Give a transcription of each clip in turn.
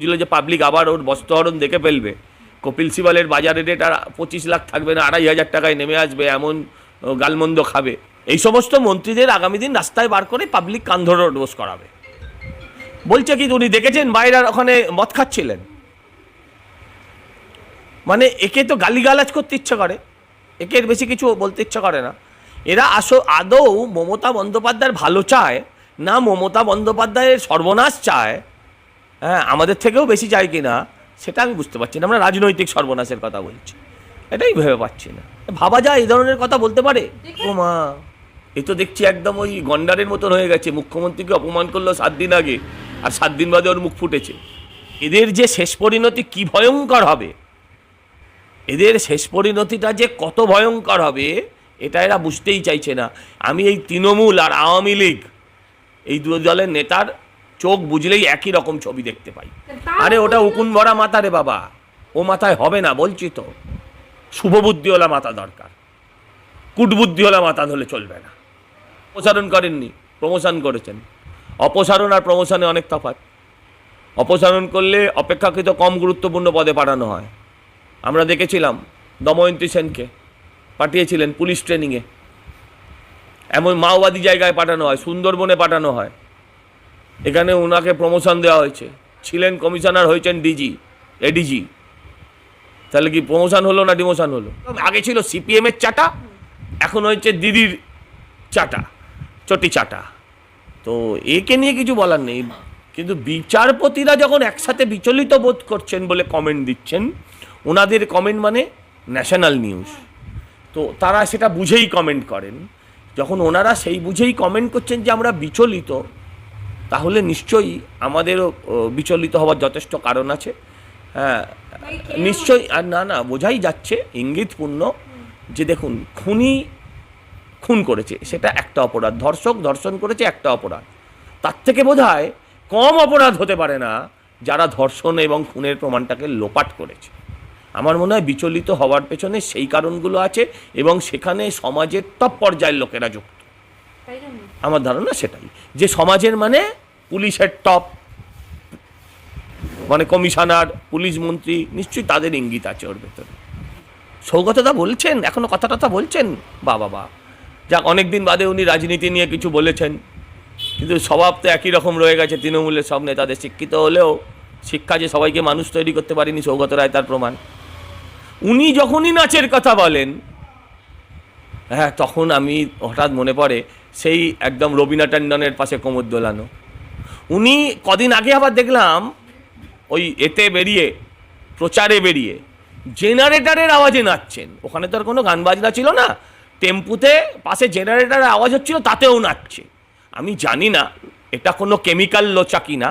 ছিল যে পাবলিক আবার ওর বস্ত্রহরণ দেখে ফেলবে। কপিল সিবালের বাজারে রেট আর পঁচিশ লাখ থাকবে না, আড়াই হাজার টাকায় নেমে আসবে, এমন গালমন্দ খাবে। এই সমস্ত মন্ত্রীদের আগামী দিন রাস্তায় বার করে পাবলিক কান ধরে ডোজ করাবে। বলছে কি, উনি দেখেছেন বাইরে ওখানে মদ খাচ্ছিলেন? মানে একে তো গালিগালাজ করতে ইচ্ছে করে একে এর বেশি কিছু বলতে ইচ্ছে করে না। এরা আসো, আদৌ মমতা বন্দ্যোপাধ্যায়ের ভালো চায় না মমতা বন্দ্যোপাধ্যায়ের সর্বনাশ চায়? হ্যাঁ আমাদের থেকেও বেশি চায় কি না সেটা আমি বুঝতে পারছি না। আমরা রাজনৈতিক সর্বনাশের কথা বলছি। এটাই ভেবে পাচ্ছি না। ভাবা যায় এই ধরনের কথা বলতে পারে? ও মা এ তো দেখছি একদম ওই গন্ডারের মতন হয়ে গেছে। মুখ্যমন্ত্রীকে অপমান করল সাত দিন আগে আর সাত দিন বাদে ওর মুখ ফুটেছে। এদের যে শেষ পরিণতি কি ভয়ঙ্কর হবে? এদের শেষ পরিণতিটা যে কত ভয়ঙ্কর হবে এটা এরা বুঝতেই চাইছে না। আমি এই তৃণমূল আর আওয়ামী লীগ এই দু দলের নেতার চোখ বুঝলেই একই রকম ছবি দেখতে পাই। আরে ওটা উকুন ভরা মাথা রে বাবা। ও মাথায় হবে না বলছি তো। শুভ শুভবুদ্ধিওয়ালা মাথা দরকার। কুটবুদ্ধিওয়ালা মাথা ধরলে চলবে না। অপসারণ করেননি প্রমোশন করেছেন। অপসারণ আর প্রমোশনে অনেক তফাৎ। অপসারণ করলে অপেক্ষাকৃত কম গুরুত্বপূর্ণ পদে পাঠানো হয়। আমরা দেখেছিলাম দময়ন্তী সেনকে। পাঠিয়েছিলেন পুলিশ ট্রেনিংয়ে। এমন মাওবাদী জায়গায় পাঠানো হয় সুন্দরবনে পাঠানো হয়। এখানে ওনাকে প্রমোশন দেওয়া হয়েছে। ছিলেন কমিশনার হয়েছেন ডিজি এডিজি তাহলে কি প্রমোশন হলো না ডিমোশন হলো? আগে ছিল সিপিএমের চাটা, এখন হয়েছে দিদির চাটা, চটি চাটা। তো একে নিয়ে কিছু বলার নেই। কিন্তু বিচারপতিরা যখন একসাথে বিচলিত বোধ করছেন বলে কমেন্ট দিচ্ছেন ওনাদের কমেন্ট মানে ন্যাশনাল নিউজ তো তারা সেটা বুঝেই কমেন্ট করেন। যখন ওনারা সেই বুঝেই কমেন্ট করছেন যে আমরা বিচলিত তাহলে নিশ্চয়ই আমাদেরও বিচলিত হওয়ার যথেষ্ট কারণ আছে। হ্যাঁ নিশ্চয়ই আর না না বোঝাই যাচ্ছে ইঙ্গিতপূর্ণ যে দেখুন খুনি খুন করেছে সেটা একটা অপরাধ। ধর্ষক ধর্ষণ করেছে একটা অপরাধ। তার থেকে বোধ হয় কম অপরাধ হতে পারে না যারা ধর্ষণ এবং খুনের প্রমাণটাকে লোপাট করেছে। আমার মনে হয় বিচলিত হওয়ার পেছনে সেই কারণগুলো আছে এবং সেখানে সমাজের টপ পর্যায়ের লোকেরা যুক্ত। আমার ধারণা সেটাই। যে সমাজের মানে পুলিশের টপ মানে কমিশনার, পুলিশ মন্ত্রী, নিশ্চয়ই তাদের ইঙ্গিত আছে ওর ভেতরে। সৌগতদা বলছেন, এখনও কথা টথা বলছেন, বা বাবা যাক, অনেকদিন বাদে উনি রাজনীতি নিয়ে কিছু বলেছেন, কিন্তু স্বভাব তো একই রকম রয়ে গেছে তৃণমূলের সব নেতাদের। শিক্ষিত হলেও শিক্ষা যে সবাইকে মানুষ তৈরি করতে পারেনি সৌগত রায়, তার প্রমাণ। উনি যখনই নাচের কথা বলেন হ্যাঁ তখন আমি হঠাৎ মনে পড়ে সেই একদম রবীনা ট্যান্ডনের পাশে কোমর দোলানো। উনি কদিন আগে আবার দেখলাম, ওই এতে বেরিয়ে, প্রচারে বেরিয়ে, জেনারেটারের আওয়াজে নাচছেন। ওখানে তো আর কোনো গান বাজনা ছিল না। টেম্পুতে পাশে জেনারেটারের আওয়াজ হচ্ছিল, তাতেও নাচছে। আমি জানি না, এটা কোনো কেমিক্যাল লোচা কিনা?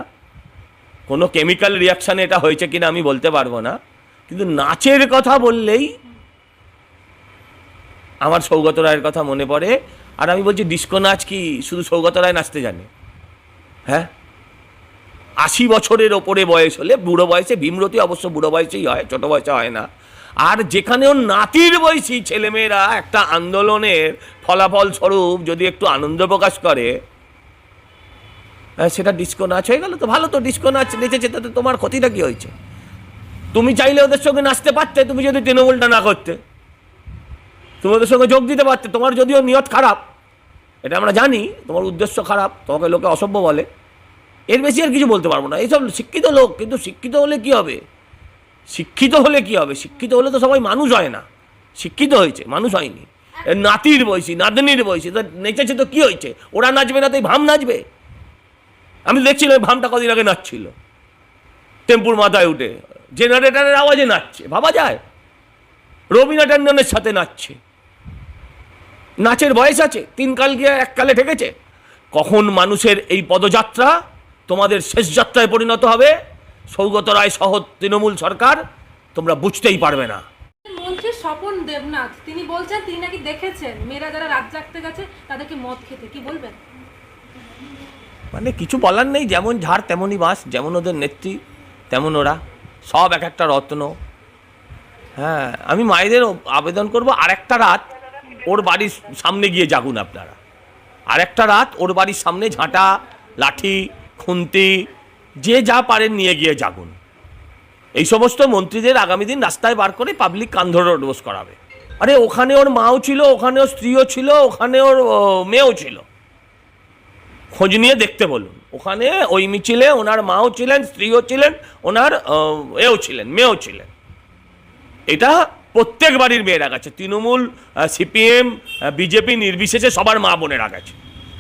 কোনো কেমিক্যাল রিয়াকশানে এটা হয়েছে কিনা আমি বলতে পারব না। কিন্তু নাচের কথা বললেই আমার সৌগত রায়ের কথা মনে পড়ে আর আমি বলছি ডিস্কো নাচ কি শুধু সৌগত রায় নাচতে জানে? হ্যাঁ? আশি বছরের ওপরে বয়স হলে বুড়ো বয়সে ভীমরতি অবশ্য বুড়ো বয়সেই হয় ছোট বয়সে হয় না। আর যেখানে ওর নাতির বয়সী ছেলেমেয়েরা একটা আন্দোলনের ফলাফল স্বরূপ যদি একটু আনন্দ প্রকাশ করে হ্যাঁ, সেটা ডিস্কো নাচ হয়ে গেল তো ভালো তো ডিস্কো নাচ নেচেছে তাতে তোমার ক্ষতিটা কি হয়েছে? তুমি চাইলে ওদের সঙ্গে নাচতে পারতে তুমি যদি তৃণমূলটা না করতে। তুমি ওদের সঙ্গে যোগ দিতে পারতে তোমার যদিও নিয়ত খারাপ এটা আমরা জানি, তোমার উদ্দেশ্য খারাপ, তোমাকে লোকে অসভ্য বলে। এর বেশি আর কিছু বলতে পারব না। এইসব শিক্ষিত লোক, কিন্তু শিক্ষিত হলে কি হবে? শিক্ষিত হলে কি হবে? শিক্ষিত হলে তো সবাই মানুষ হয় না। শিক্ষিত হয়েছে, মানুষ হয়নি। নাতির বয়সী, নাতনির বয়সী, তো নেচেছে তো কি হয়েছে? ওরা নাচবে না তাই ভাম নাচবে? আমি দেখছিলাম ভামটা কদিন আগে নাচছিল। টেম্পুর মাথায় উঠে। জেনারেটারের আওয়াজে নাচছে, ভাবা যায়? রবীনা ট্যান্ডনের সাথে নাচছে। নাচের বয়স আছে তিন কাল গিয়ে এক কালে ঠেকেছে। কখন মানুষের এই পদযাত্রা তোমাদের শেষ যাত্রায় পরিণত হবে? সৌগত রায় সহ তৃণমূল সরকার তোমরা বুঝতেই পারবে না। মন্ত্রী স্বপন দেবনাথ তিনি বলছেন তিনি নাকি দেখেছেন মেয়েরা যারা রাত জাগতে গেছে তাদেরকে মদ খেতে কি বলবেন? মানে কিছু বলার নেই যেমন ঝাড় তেমনই বাস যেমন ওদের নেত্রী তেমন ওরা। সব এক একটা রত্ন। হ্যাঁ আমি মায়েদের আবেদন করব আর একটা রাত ওর বাড়ির সামনে গিয়ে জাগুন আপনারা। আরেকটা রাত ওর বাড়ির সামনে ঝাঁটা, লাঠি, খুন্তি, যে যা পারেন নিয়ে গিয়ে জাগুন। এই সমস্ত মন্ত্রীদের আগামী দিন রাস্তায় বার করে পাবলিক কান ধরে করাবে। আরে ওখানে ওর মাও ছিল, ওখানে ওর স্ত্রীও ছিল, ওখানে ওর মেয়েও ছিল। খোঁজ নিয়ে দেখতে বলুন। ওখানে ওই মিছিলে ওনার মাও ছিলেন, স্ত্রীও ছিলেন, ওনার এও ছিলেন, মেয়েও ছিলেন। এটা প্রত্যেক বাড়ির মেয়েরা গেছে তৃণমূল সিপিএম বিজেপি নির্বিশেষে সবার মা বোনেরা গেছে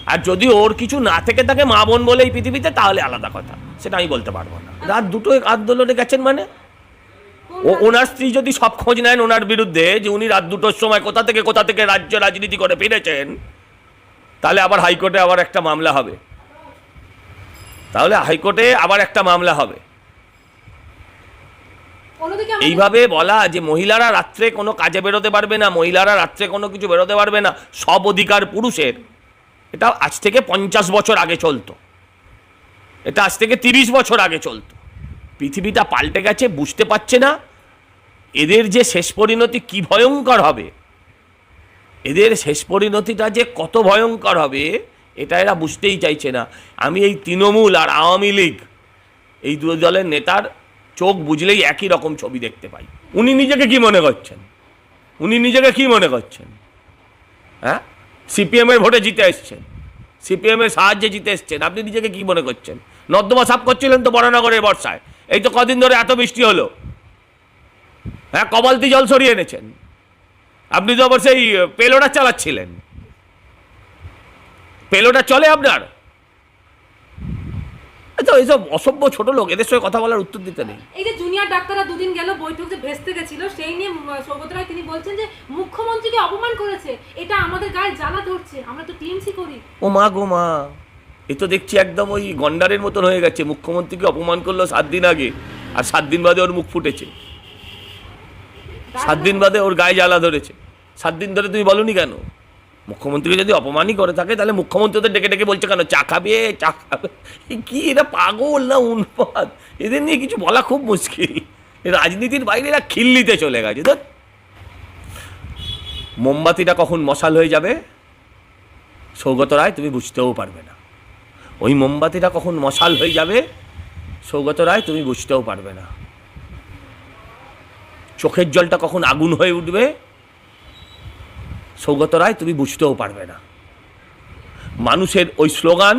আর যদি ওর কিছু না থেকে থাকে মা বোন বলে এই পৃথিবীতে, তাহলে আলাদা কথা। সেটা আমি বলতে পারব না। রাত দুটো আন্দোলনে গেছেন মানে? ও, ওনার স্ত্রী যদি সব খোঁজ নেন ওনার বিরুদ্ধে, যে উনি রাত দুটোর সময় কোথা থেকে কোথা থেকে রাজ্য রাজনীতি করে ফিরেছেন, তাহলে আবার হাইকোর্টে আবার একটা মামলা হবে। তাহলে হাইকোর্টে আবার একটা মামলা হবে। এইভাবে বলা যে মহিলারা রাত্রে কোনো কাজে বেরোতে পারবে না, মহিলারা রাত্রে কোনো কিছু বেরোতে পারবে না, সব অধিকার পুরুষের। এটা আজ থেকে পঞ্চাশ বছর আগে চলতো। এটা আজ থেকে তিরিশ বছর আগে চলতো। পৃথিবীটা পাল্টে গেছে, বুঝতে পারছে না। এদের যে শেষ পরিণতি কি ভয়ঙ্কর হবে? এদের শেষ পরিণতিটা যে কত ভয়ঙ্কর হবে, এটা এরা বুঝতেই চাইছে না। আমি এই তৃণমূল আর আওয়ামী লীগ, এই দু দলের নেতার চোখ বুঝলেই একই রকম ছবি দেখতে পাই। উনি নিজেকে কি মনে করছেন? উনি নিজেকে কি মনে করছেন? হ্যাঁ? সিপিএমের ভোটে জিতে এসছেন। সিপিএমের সাহায্যে জিতে এসছেন। আপনি নিজেকে কি মনে করছেন? নর্দমা সাফ করছিলেন তো বরানগরের বর্ষায়। এই তো কদিন ধরে এত বৃষ্টি হলো। হ্যাঁ কবালতি জল সরিয়ে এনেছেন। আপনি তো আবার সেই পেলোটা চালাচ্ছিলেন। পেলোটা চলে আপনার? এইসব অসভ্য ছোট লোক এদের সঙ্গে কথা বলার উত্তর দিতে নেই। এই যে জুনিয়র ডাক্তাররা দুদিন গেল বৈঠক যে ভেস্তে গেছিল সেই নিয়ে সৌগত রায় তিনি বলছেন যে মুখ্যমন্ত্রীকে অপমান করেছে এটা আমাদের গায়ে জ্বালা ধরছে আমরা তো টিএমসি করি। ও মা গো মা এ তো দেখছি একদম ওই গন্ডারের মতন হয়ে গেছে মুখ্যমন্ত্রীকে অপমান করল সাত দিন আগে আর সাত দিন বাদে ওর মুখ ফুটেছে। সাত দিন বাদে ওর গায়ে জ্বালা ধরেছে। সাত দিন ধরে তুমি বলনি কেন? মুখ্যমন্ত্রীকে যদি অপমানই করে থাকে, তাহলে মুখ্যমন্ত্রী ওদের ডেকে ডেকে বলছে কেন? চা খাবে? চা খাবে? কি এরা পাগল না উন্মাদ? এদের নিয়ে কিছু বলা খুব মুশকিল। রাজনীতির বাইরে এরা খিল্লিতে চলে গেছে। তো মোমবাতিটা কখন মশাল হয়ে যাবে? সৌগত রায়, তুমি বুঝতেও পারবে না। ওই মোমবাতিটা কখন মশাল হয়ে যাবে? সৌগত রায়, তুমি বুঝতেও পারবে না। চোখের জলটা কখন আগুন হয়ে উঠবে? সৌগত রায় তুমি বুঝতেও পারবে না। মানুষের ওই স্লোগান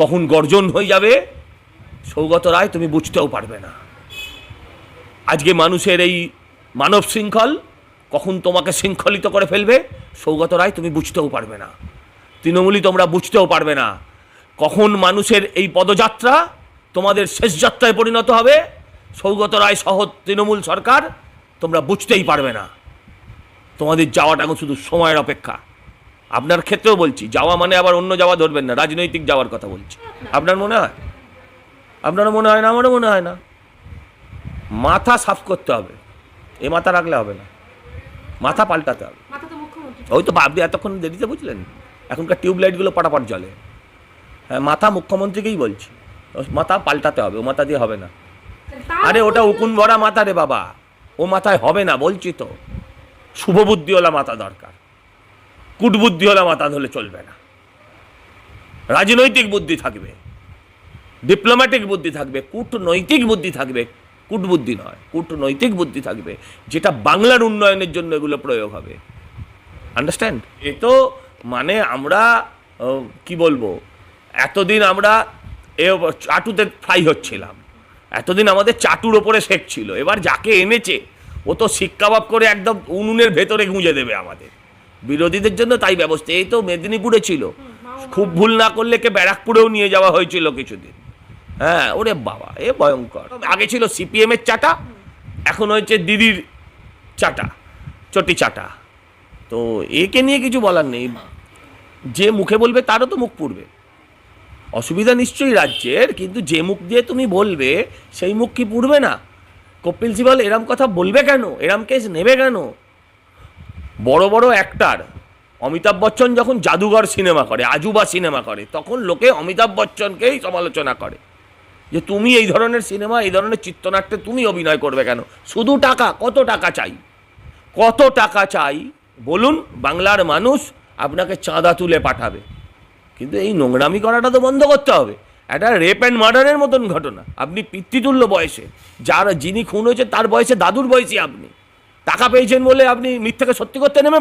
কখন গর্জন হয়ে যাবে, সৌগত রায় তুমি বুঝতেও পারবে না। আজকে মানুষের এই মানব শৃঙ্খল কখন তোমাকে শৃঙ্খলিত করে ফেলবে, সৌগত রায় তুমি বুঝতেও পারবে না। তৃণমূলই তোমরা বুঝতেও পারবে না কখন মানুষের এই পদযাত্রা তোমাদের শেষ যাত্রায় পরিণত হবে, সৌগত রায় সহ তৃণমূল সরকার তোমরা বুঝতেই পারবে না। তোমাদের যাওয়াটা এখন শুধু সময়ের অপেক্ষা। আপনার ক্ষেত্রেও বলছি যাওয়া মানে আবার অন্য যাওয়া ধরবেন না রাজনৈতিক যাওয়ার কথা বলছি। আপনার মনে হয়? আপনারও মনে হয় না আমারও মনে হয় না। মাথা সাফ করতে হবে এ মাথা রাখলে হবে না। মাথা পাল্টাতে হবে। ওই তো আপনি এতক্ষণ দেরিতে বুঝলেন? এখনকার টিউবলাইটগুলো পটাপট জ্বলে। হ্যাঁ মাথা মুখ্যমন্ত্রীকেই বলছি। মাথা পাল্টাতে হবে ও মাথা দিয়ে হবে না। আরে ওটা উকুন ভরা মাথা রে বাবা। ও মাথায় হবে না বলছি তো। শুভ বুদ্ধিওয়ালা মাথা দরকার। কুটবুদ্ধিওয়ালা মাথা ধরলে চলবে না। রাজনৈতিক বুদ্ধি থাকবে, ডিপ্লোম্যাটিক বুদ্ধি থাকবে, কূটনৈতিক বুদ্ধি থাকবে, কূটবুদ্ধি নয়, কূটনৈতিক বুদ্ধি থাকবে, যেটা বাংলার উন্নয়নের জন্য এগুলো প্রয়োগ হবে। আন্ডারস্ট্যান্ড এ তো মানে আমরা কি বলব, এতদিন আমরা এ চাটুতে ফ্রাই হচ্ছিলাম। এতদিন আমাদের চাটুর ওপরে শেখ ছিল। এবার যাকে এনেছে ও তো শিক্ষাবাব করে একদম উনুনের ভেতরে গুঁজে দেবে আমাদের। বিরোধীদের জন্য তাই ব্যবস্থা। এই তো মেদিনীপুরে ছিল। খুব ভুল না করলে কে ব্যারাকপুরেও নিয়ে যাওয়া হয়েছিল কিছুদিন। হ্যাঁ ওরে বাবা, এ ভয়ঙ্কর। আগে ছিল সিপিএম এর চাটা, এখন হয়েছে দিদির চাটা, চটি চাটা। তো একে নিয়ে কিছু বলার নেই। যে মুখে বলবে তারও তো মুখ পুড়বে। অসুবিধা নিশ্চয়ই রাজ্যের, কিন্তু যে মুখ দিয়ে তুমি বলবে, সেই মুখ কি পুড়বে না? কপিল সিবাল এরম কথা বলবে কেন? এরম কেস নেবে কেন? বড় বড় অ্যাক্টার অমিতাভ বচ্চন যখন জাদুঘর সিনেমা করে, আজুবা সিনেমা করে, তখন লোকে অমিতাভ বচ্চনকেই সমালোচনা করে। যে তুমি এই ধরনের সিনেমা এই ধরনের চিত্রনাট্যে তুমি অভিনয় করবে কেন? শুধু টাকা, কত টাকা চাই? কত টাকা চাই? বলুন, বাংলার মানুষ আপনাকে চাঁদা তুলে পাঠাবে। কিন্তু এই নোংরামি করাটা তো বন্ধ করতে হবে। একটা রেপ অ্যান্ড মার্ডারের মতন ঘটনা আপনি পিতৃতুল্য বয়সে, যারা, যিনি খুন হয়েছে, তার বয়সে দাদুর বয়সী আপনি টাকা পেয়েছেন বলে আপনি মিথ্যাকে সত্যি করতে নেমে।